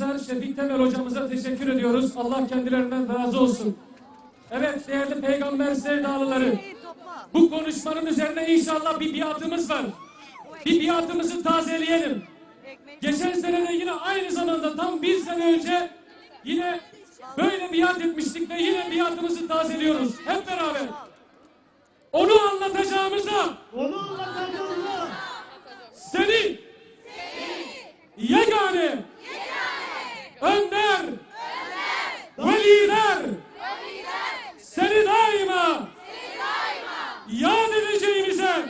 Yazar Şefik Temel hocamıza teşekkür ediyoruz. Allah kendilerinden razı olsun. Evet değerli peygamber sevdalıları. Bu konuşmanın üzerine inşallah bir biatımız var. Bir biatımızı tazeleyelim. Geçen sene de yine aynı zamanda tam bir sene önce yine böyle biat etmiştik ve yine biatımızı tazeliyoruz. Hep beraber. Onu anlatacağımıza onu anlatacağımıza seni, seni. yegane Önder, Önder. Veliler, Veliler. Seni daima, seni daima. Yad edeceğimize, yad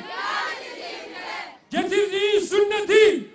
edeceğimize. Getirdiği sünneti,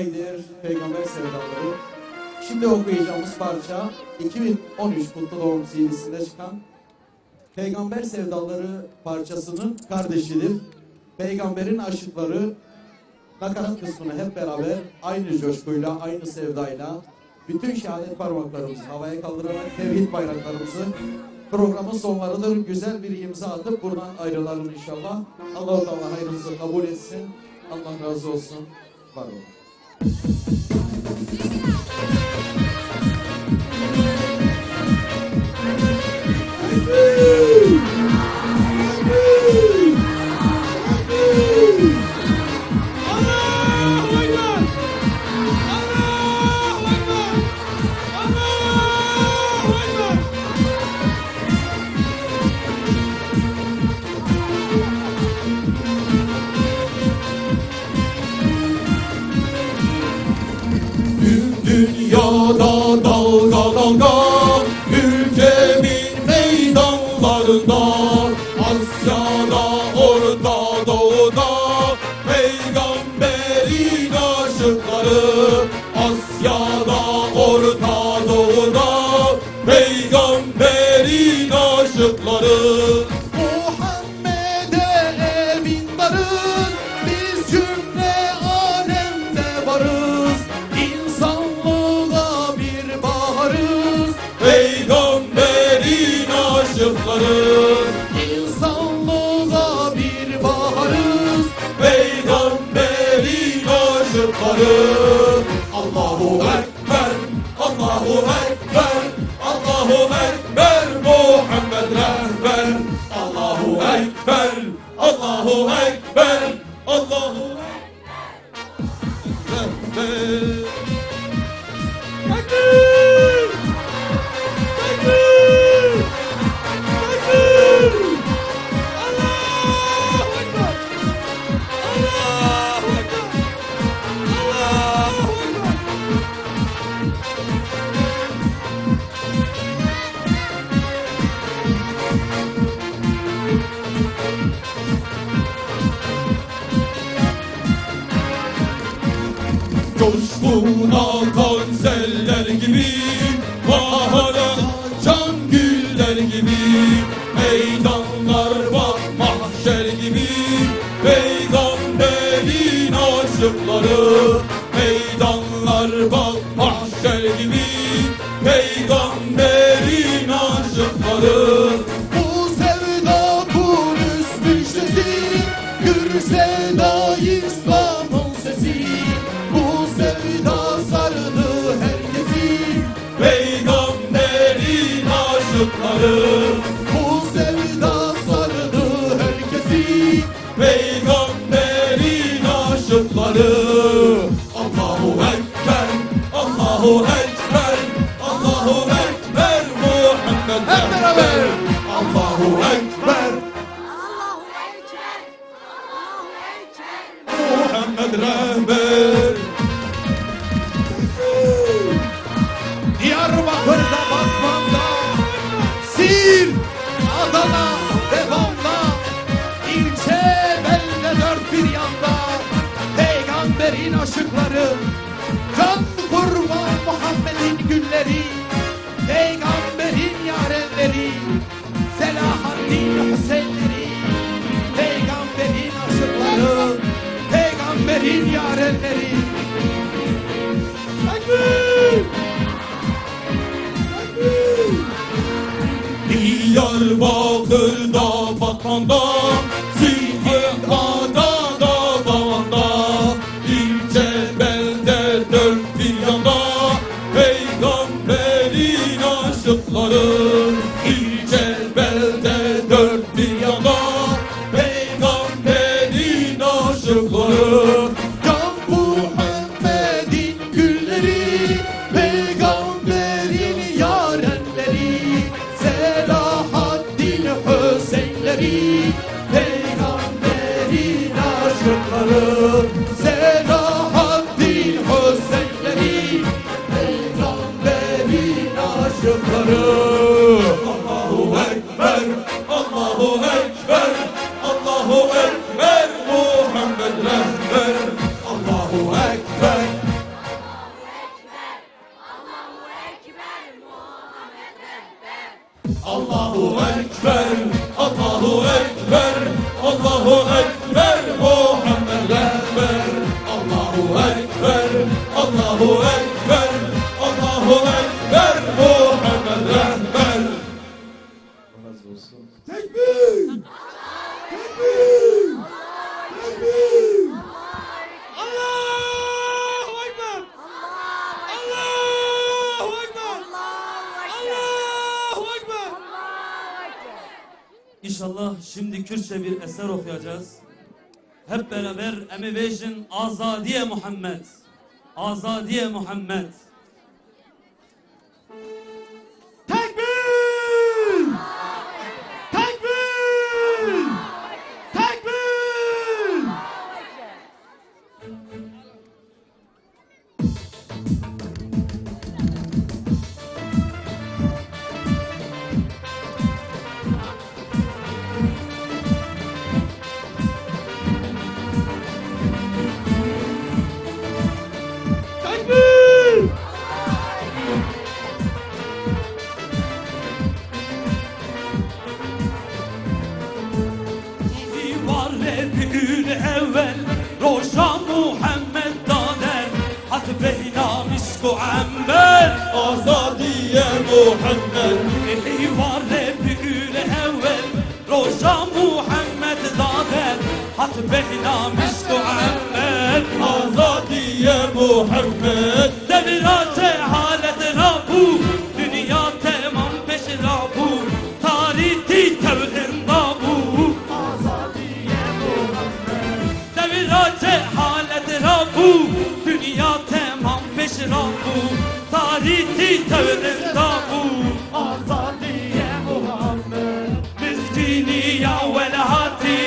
Haydir Peygamber Sevdaları. Şimdi okuyacağımız parça 2013 Kutlu Doğum CD'sinde çıkan Peygamber Sevdaları parçasının kardeşidir. Peygamberin aşıkları nakarat kısmını hep beraber aynı coşkuyla, aynı sevdayla bütün şehadet parmaklarımızı havaya kaldırarak tevhid bayraklarımızı programın sonlarıdır. Güzel bir imza atıp buradan ayrılalım inşallah. Allah-u Teala hayrınızı kabul etsin. Allah razı olsun. Var olun. Woo! aşıkları Meydanlar bal mahşer gibi Meydanlar Allahu Ekber, Allahu Ekber Muhammed Hep beraber. Allahu Ekber. Şimdi Kürtçe bir eser okuyacağız. Hep beraber Emivision Azadiye Muhammed. Azadiye Muhammed. Rebiül evvel Roşan Muhammed Dader At beyna misku amber Azadiye Muhammed. Var Rebiül evvel Roşan Muhammed Dader At beyna misku amber Azadiye Muhammed. Devirate halet Tarihi tevhin rabu Azadiye Muhammed Miskini ya velhati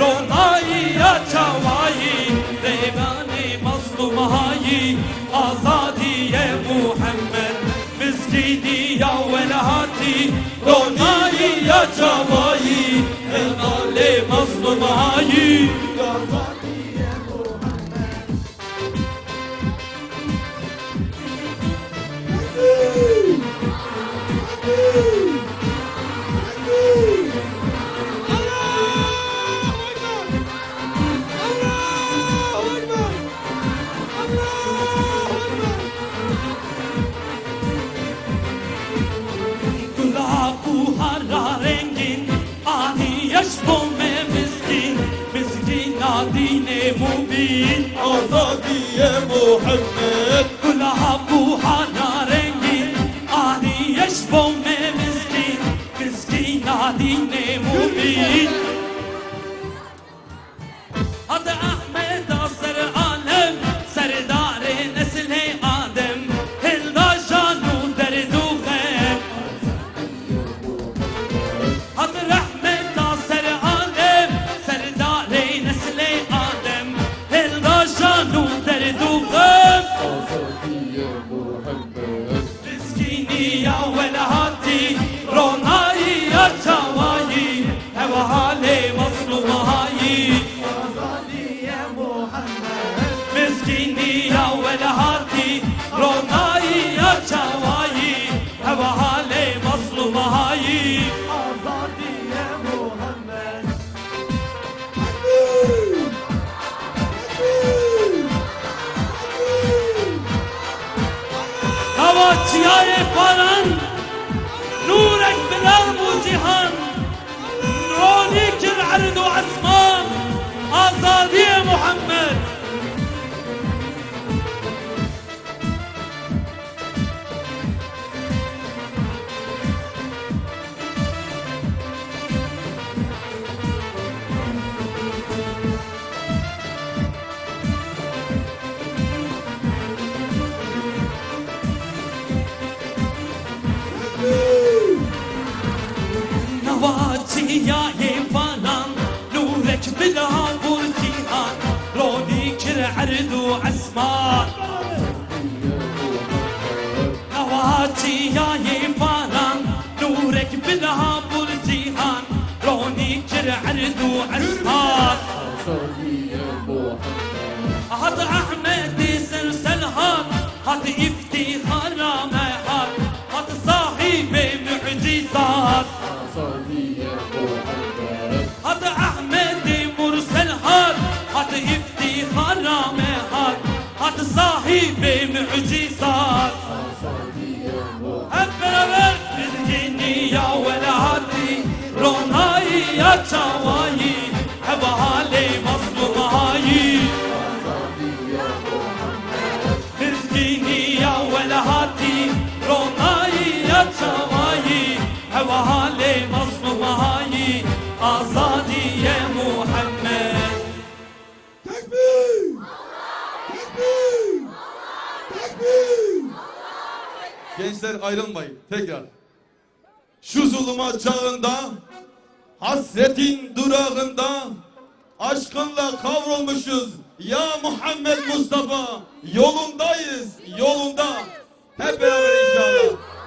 Ronayı ya çavayı Reyvani mazlum hayi Azadiye Muhammed Miskini ya velhati Ronayı ya çavayı Reyvani mazlum hayi Muhammed Gulabu hara rengin Ani yaş me miskin Miskin Kavaçyayı paran نورك بلال جهان. رونيك العرض وعثمان آزادية محمد. إياي بانام نورك بالهاب والتيهان روني كر عرض وعسمان هواتي إياي بانام نورك بالهاب والتيهان روني كر عرض وعسمان هات أحمد سلسل هات هذا افتخار هات صاحب معجزات. iftihara mehak Hak sahibi mucizat. Hep beraber dizgini ya velahati Ronayı ya çavayı Hep hali masal. Gençler ayrılmayın. Tekrar. Şu zuluma çağında, hasretin durağında, aşkınla kavrulmuşuz. Ya Muhammed Mustafa, yolundayız, yolunda. Hep beraber inşallah.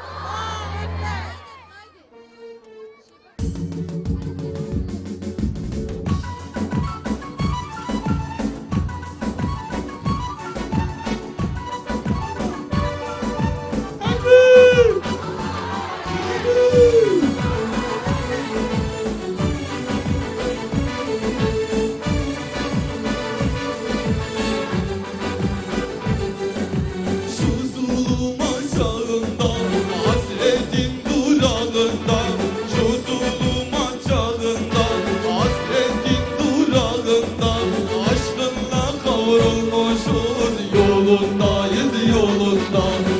Savrulmuşuz yolundayız yolunda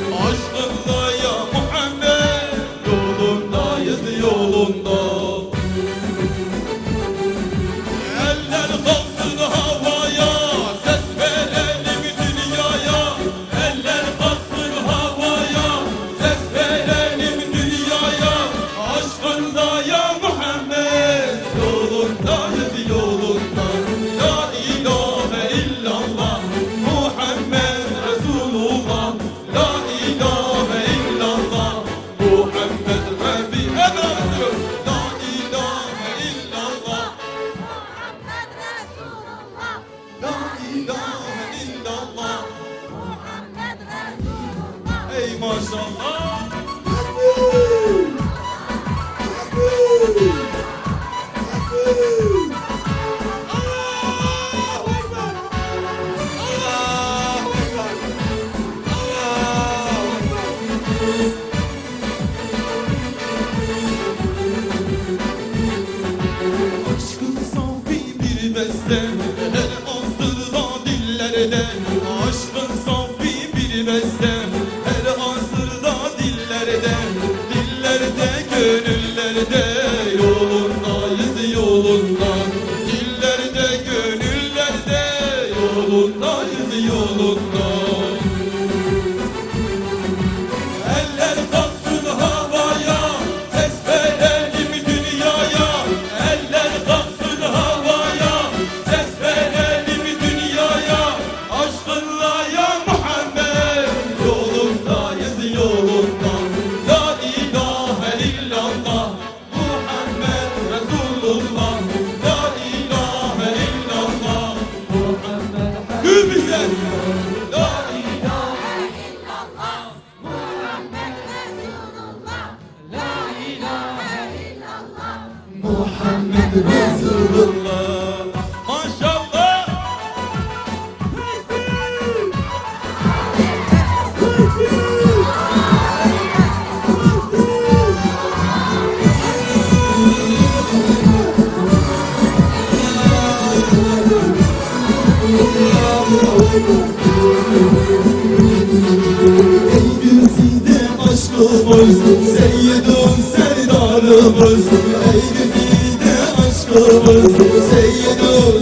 Seyyidun Seyyidun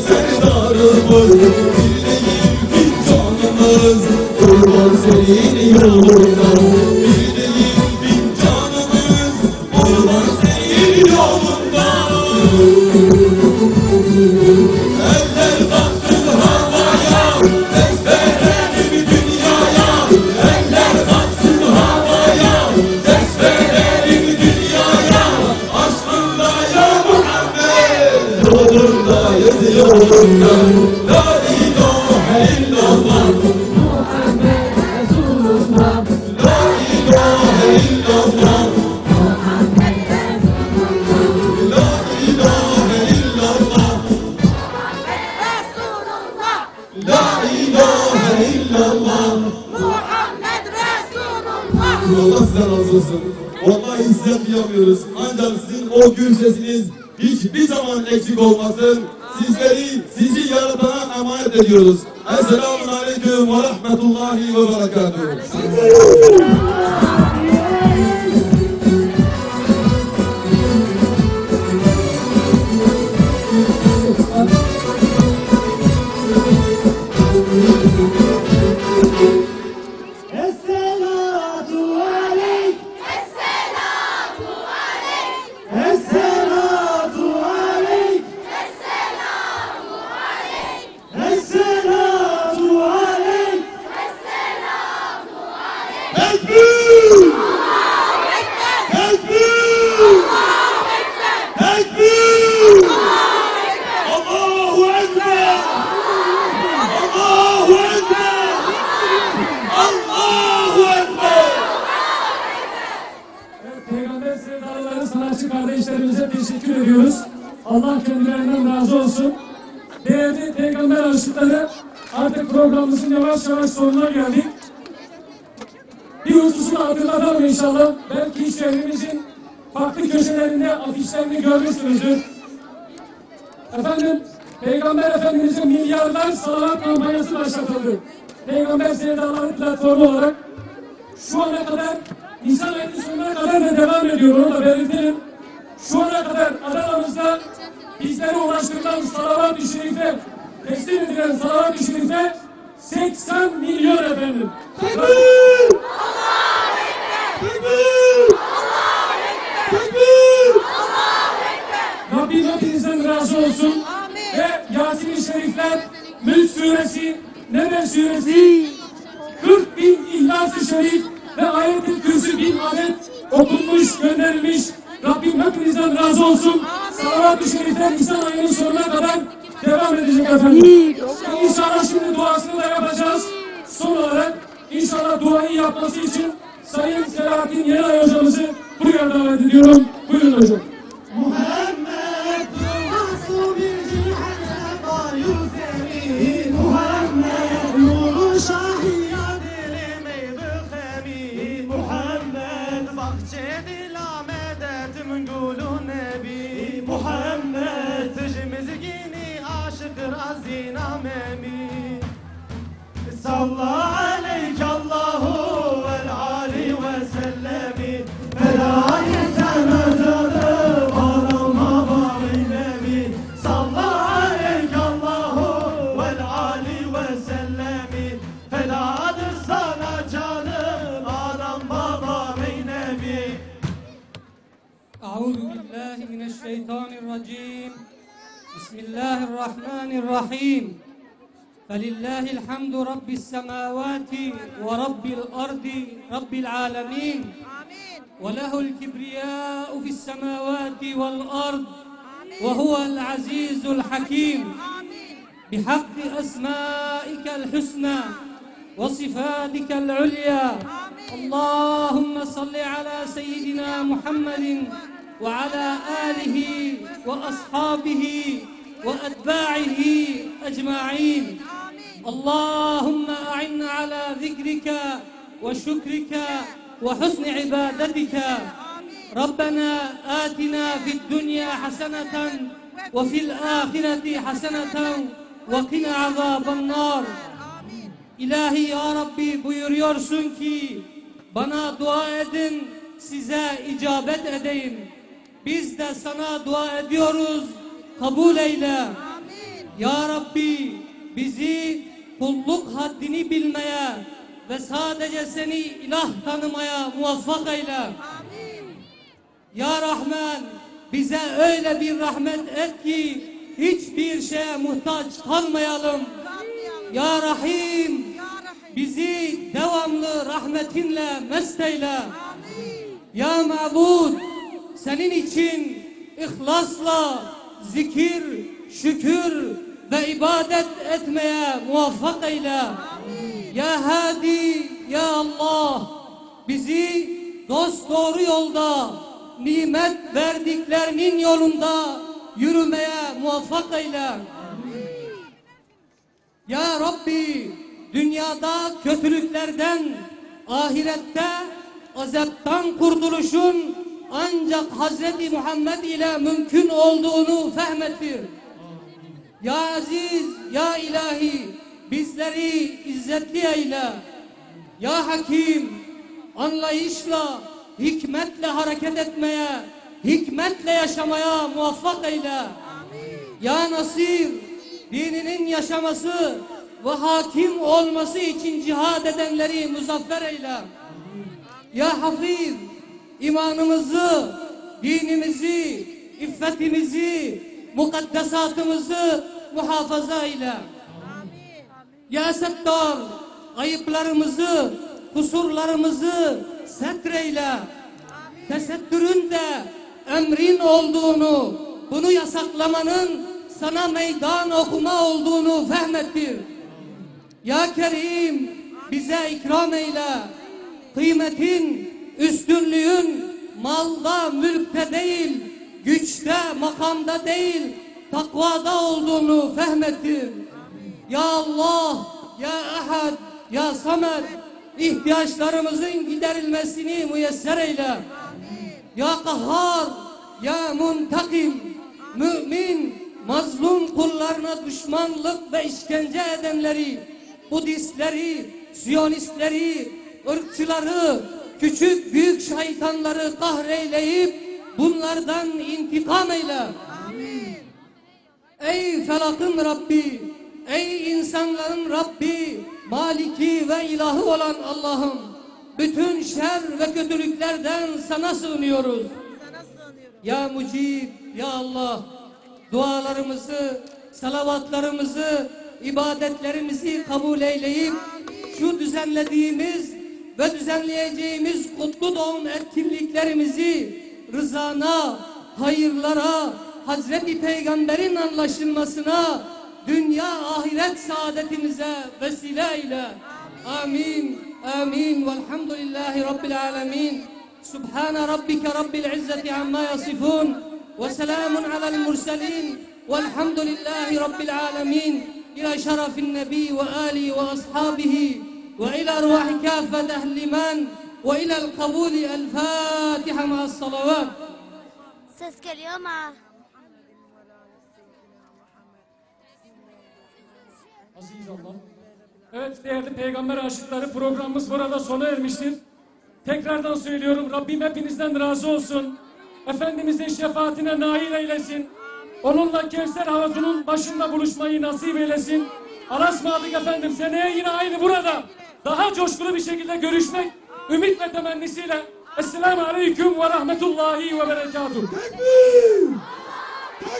razı olsun. Vallahi size kıyamıyoruz. Ancak sizin o gür sesiniz hiçbir zaman eksik olmasın. Sizleri, sizi yaratana emanet ediyoruz. Esselamun Aleyküm ve Rahmetullahi ve Berekatuhu. Allah kendilerinden razı olsun. Değerli peygamber aşıkları artık programımızın yavaş yavaş sonuna geldik. Bir hususu da hatırlatalım inşallah. Belki şehrimizin farklı köşelerinde afişlerini görmüşsünüzdür. Efendim, Peygamber Efendimiz'in milyarlar salavat kampanyası başlatıldı. Peygamber sevdaları platformu olarak şu ana kadar Nisan ayının sonuna kadar da devam ediyor onu da belirtelim. Şu ana kadar Adana'mızda bizlere ulaştırılan salavat-ı şerife, teslim edilen salavat-ı şerife 80 milyon efendim. Tekbir! Tekbir! Tekbir! Rabbim hepinizden razı olsun. Ve Yasin-i Şerifler, Mülk Suresi, Nebe Suresi, 40 bin İhlas-ı Şerif ve Ayet-i Kürsü bin adet okunmuş, gönderilmiş. Rabbim hepinizden razı olsun. Salavat-ı Şerifler Nisan ayının sonuna kadar devam edecek efendim. İnşallah şimdi duasını da yapacağız. Son olarak inşallah duayı yapması için Sayın Selahattin Yenay hocamızı buraya davet ediyorum. Buyurun hocam. الرحيم. فلله الحمد رب السماوات ورب الأرض رب العالمين. وله الكبرياء في السماوات والأرض وهو العزيز الحكيم. بحق أسمائك الحسنى وصفاتك العليا. اللهم صل على سيدنا محمد وعلى آله وأصحابه وأتباعه أجمعين. اللهم أعنا على ذكرك وشكرك وحسن عبادتك. ربنا آتنا في الدنيا حسنة وفي الآخرة حسنة وقنا عذاب النار. İlahi ya Rabbi buyuruyorsun ki bana dua edin size icabet edeyim. Biz de sana kabul eyle. Ya Rabbi bizi kulluk haddini bilmeye ve sadece seni ilah tanımaya muvaffak eyle. Ya Rahman bize öyle bir rahmet et ki hiçbir şeye muhtaç kalmayalım. Ya Rahim bizi devamlı rahmetinle mest eyle. Ya Mabud senin için ihlasla zikir, şükür ve ibadet etmeye muvaffak eyle. Ya Hadi, Ya Allah bizi dost doğru yolda nimet verdiklerinin yolunda yürümeye muvaffak eyle. Ya Rabbi dünyada kötülüklerden ahirette azaptan kurtuluşun ancak Hazreti Muhammed ile mümkün olduğunu fehmettir. Ya Aziz, Ya İlahi, bizleri izzetli eyle. Ya Hakim, anlayışla, hikmetle hareket etmeye, hikmetle yaşamaya muvaffak eyle. Ya Nasir, dininin yaşaması ve hakim olması için cihad edenleri muzaffer eyle. Ya Hafiz, imanımızı, dinimizi, iffetimizi, mukaddesatımızı muhafaza eyle. Ya Settar, ayıplarımızı, kusurlarımızı setreyle. Tesettürün de emrin olduğunu, bunu yasaklamanın sana meydan okuma olduğunu fehmettir. Ya Kerim, bize ikram eyle. Kıymetin, üstünlüğün malda, mülkte değil, güçte, makamda değil, takvada olduğunu fehmettir. Ya Allah, Ya Ahad, Ya Samet, ihtiyaçlarımızın giderilmesini müyesser eyle. Ya Kahhar, Ya Muntakim, mümin, mazlum kullarına düşmanlık ve işkence edenleri, Budistleri, Siyonistleri, ırkçıları, küçük büyük şeytanları kahreyleyip bunlardan intikam eyle. Ey felakın Rabbi, ey insanların Rabbi, Maliki ve ilahı olan Allah'ım, bütün şer ve kötülüklerden sana sığınıyoruz. Ya Mucib, Ya Allah, dualarımızı, salavatlarımızı, ibadetlerimizi kabul eyleyip, şu düzenlediğimiz ve düzenleyeceğimiz kutlu doğum etkinliklerimizi rızana, hayırlara, Hazreti Peygamber'in anlaşılmasına, dünya ahiret saadetimize vesile eyle. Amin. Amin. Velhamdülillahi Rabbil alemin. Subhane rabbike rabbil izzeti amma yasifun. Ve selamun alel murselin. Velhamdülillahi Rabbil alemin. İlâ şerefin nebi ve âli ve ashabihi. Ve ilâ ruhi kâfet ehliman. Ve ilâ kabulü el Fatiha ma'as salavat. Ses geliyor ama. Aziz Allah. Evet değerli peygamber aşıkları programımız burada sona ermiştir. Tekrardan söylüyorum Rabbim hepinizden razı olsun. Efendimizin şefaatine nail eylesin. Onunla Kevser havuzunun başında buluşmayı nasip eylesin. Arasmadık efendim seneye yine aynı burada daha coşkulu bir şekilde görüşmek ümit ve temennisiyle Esselamu Aleyküm ve Rahmetullahi ve Berekatuhu. Tekbir! Tekbir!